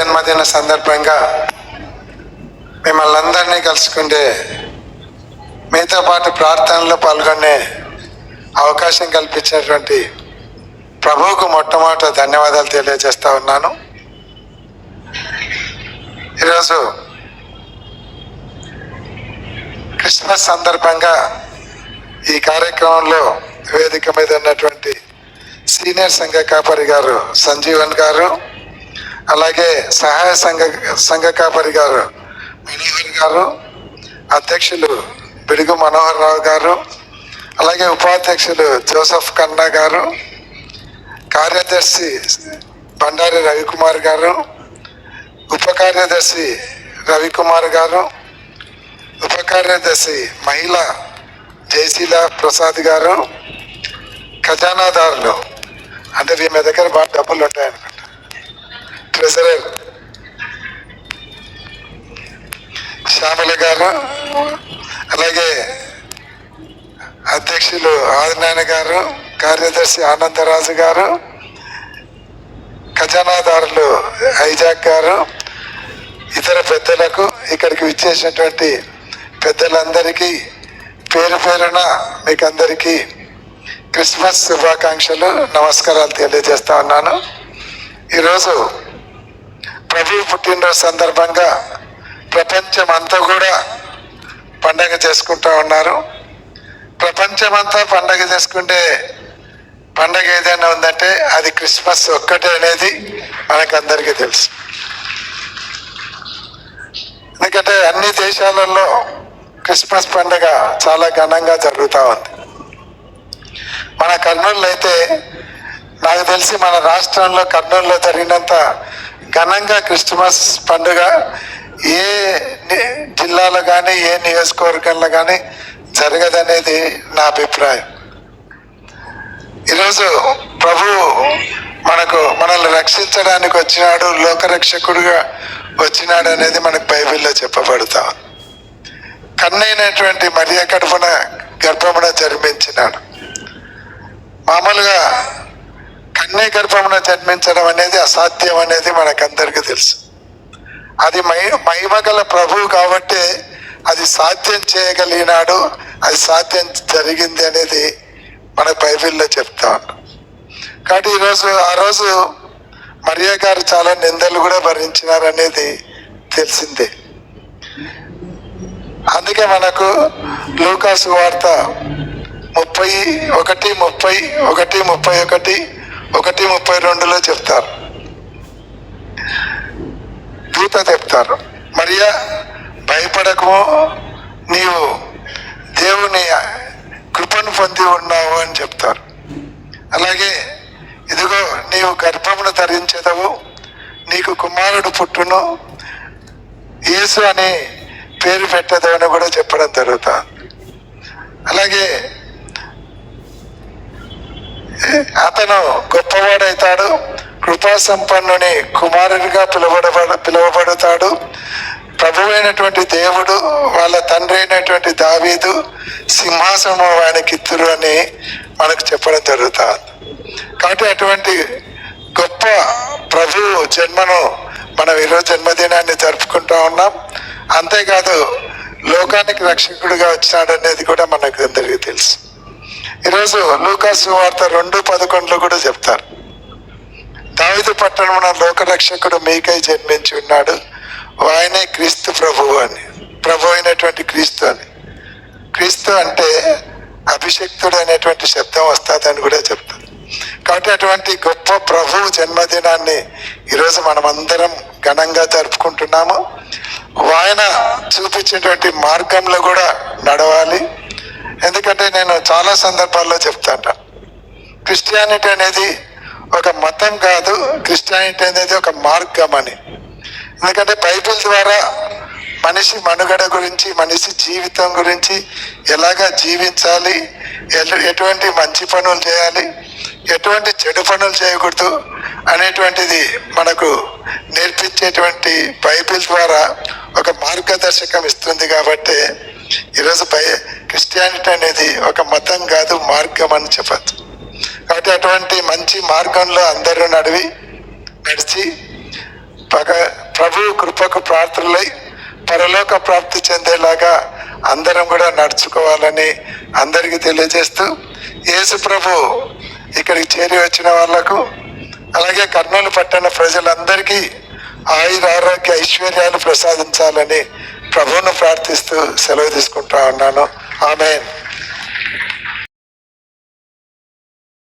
జన్మదిన సందర్భంగా మిమ్మల్ని అందరినీ కలుసుకుంటే మీతో పాటు ప్రార్థనలో పాల్గొనే అవకాశం కల్పించినటువంటి ప్రభువుకు మొట్టమొదట ధన్యవాదాలు తెలియజేస్తా ఉన్నాను. ఈరోజు క్రిస్మస్ సందర్భంగా ఈ కార్యక్రమంలో వేదిక మీద ఉన్నటువంటి సీనియర్ సంఘ కాపరి గారు సంజీవన్ గారు అలాగే సహాయ సంఘ సంఘ కాపరి గారు మనోహర్ గారు అధ్యక్షులు బిడుగు మనోహర్ రావు గారు అలాగే ఉపాధ్యక్షులు జోసఫ్ కన్నా గారు కార్యదర్శి బండారి రవికుమార్ గారు ఉప కార్యదర్శి రవికుమార్ గారు ఉప కార్యదర్శి మహిళ జయశీల ప్రసాద్ గారు ఖజానాదారులు. అంటే వీళ్ళ దగ్గర బాగా డబ్బులు ఉంటాయనుకుంటా. ట్రెజరర్ శ్యామల గారు అలాగే అధ్యక్షులు ఆదినాయన గారు కార్యదర్శి ఆనందరాజు గారు ఖజానాదారులు ఐజాక్ గారు ఇతర పెద్దలకు ఇక్కడికి విచ్చేసినటువంటి పెద్దలందరికీ పేరు పేరున మీకు అందరికీ క్రిస్మస్ శుభాకాంక్షలు నమస్కారాలు తెలియజేస్తా ఉన్నాను. ఈరోజు ప్రభు పుట్టినరోజు సందర్భంగా ప్రపంచం అంతా కూడా పండగ చేసుకుంటా ఉన్నారు. ప్రపంచమంతా పండగ చేసుకుంటే పండగ ఏదైనా ఉందంటే అది క్రిస్మస్ ఒక్కటే అనేది మనకందరికీ తెలుసు. ఎందుకంటే అన్ని దేశాలలో క్రిస్మస్ పండుగ చాలా ఘనంగా జరుగుతూ ఉంది. మన కర్నూలు అయితే నాకు తెలిసి మన రాష్ట్రంలో కర్నూలులో జరిగినంత ఘనంగా క్రిస్మస్ పండుగ ఏ ని- జిల్లాలో కానీ ఏ నియోజకవర్గంలో కానీ జరగదనేది నా అభిప్రాయం. ఈరోజు ప్రభు మనకు మనల్ని రక్షించడానికి వచ్చినాడు లోకరక్షకుడుగా వచ్చినాడు అనేది మనకు బైబిల్లో చెప్పబడతా కన్నైనటువంటి మరియ కడుపున గర్భమున జన్మించినాడు. మామూలుగా కన్య గర్భమున జన్మించడం అనేది అసాధ్యం అనేది మనకందరికీ తెలుసు. అది మై మహిమగల ప్రభువు కాబట్టి అది సాధ్యం చేయగలిగినాడు అది సాధ్యం జరిగింది అనేది మన బైబిల్లో చెప్తా ఉన్నాం. కాబట్టి ఈరోజు ఆ రోజు మరియా గారు చాలా నిందలు కూడా భరించినారనేది తెలిసిందే. అందుకే మనకు లూకాసు వార్త ముప్పై ఒకటి ముప్పై ఒకటి ముప్పై ఒకటి ఒకటి ముప్పై రెండులో చెప్తారు. దూత చెప్తారు. మరియా భయపడకము నీవు దేవుని కృపను పొంది ఉన్నావు అని చెప్తారు. అలాగే ఇదిగో నీవు గర్భమును ధరించదవు నీకు కుమారుడు పుట్టును యేసు అని పేరు పెట్టదు అని కూడా చెప్పడం జరుగుతుంది. అలాగే అతను గొప్పవాడైతాడు. కృపా సంపన్నుని కుమారుడిగా పిలువబడ పిలువబడతాడు. ప్రభువైనటువంటి దేవుడు వాళ్ళ తండ్రి అయినటువంటి దావీదు సింహాసనం ఆయనకి ఇత్తురు అని మనకు చెప్పడం జరుగుతుంది. కాబట్టి అటువంటి గొప్ప ప్రభు జన్మను మనం ఈరోజు జన్మదినాన్ని జరుపుకుంటా ఉన్నాం. అంతేకాదు లోకానికి రక్షకుడిగా వచ్చినాడు అనేది కూడా మనకు అందరికీ తెలుసు. ఈరోజు లూకాసు వార్త రెండు పదకొండులో కూడా చెప్తారు. దావిదు పట్టణమున లోకరక్షకుడు మీకై జన్మించి ఉన్నాడు. ఆయనే క్రీస్తు ప్రభువు అని ప్రభు అయినటువంటి క్రీస్తు అని. క్రీస్తు అంటే అభిషక్తుడు అనేటువంటి శబ్దం వస్తుందని కూడా చెప్తారు. కాబట్టి అటువంటి గొప్ప ప్రభు జన్మదినాన్ని ఈరోజు మనం అందరం ఘనంగా జరుపుకుంటున్నాము. ఆయన చూపించినటువంటి మార్గంలో కూడా నడవాలి. ఎందుకంటే నేను చాలా సందర్భాల్లో చెప్తాను క్రిస్టియానిటీ అనేది ఒక మతం కాదు క్రిస్టియానిటీ అనేది ఒక మార్గం అని. ఎందుకంటే బైబిల్ ద్వారా మనిషి మనుగడ గురించి మనిషి జీవితం గురించి ఎలాగా జీవించాలి ఎటువంటి మంచి పనులు చేయాలి ఎటువంటి చెడు పనులు చేయకూడదు అనేటువంటిది మనకు నేర్పించేటువంటి బైబిల్ ద్వారా ఒక మార్గదర్శకం ఇస్తుంది కాబట్టి ఈరోజు పై క్రిస్టియానిటీ అనేది ఒక మతం కాదు మార్గం అని చెప్పచ్చు. కాబట్టి అటువంటి మంచి మార్గంలో అందరూ నడివి నడిచి పగ ప్రభు కృపకు ప్రార్థనలై పరలోక ప్రాప్తి చెందేలాగా అందరం కూడా నడుచుకోవాలని అందరికీ తెలియజేస్తూ యేసు ప్రభు ఇక్కడికి చేరి వచ్చిన వాళ్ళకు అలాగే కర్నూలు పట్టణ ప్రజలందరికీ ఆయుర ఆరోగ్య ఐశ్వర్యాలు ప్రసాదించాలని ప్రభువును ప్రార్థిస్తూ సెలవు తీసుకుంటా ఉన్నాను. ఆమెన్.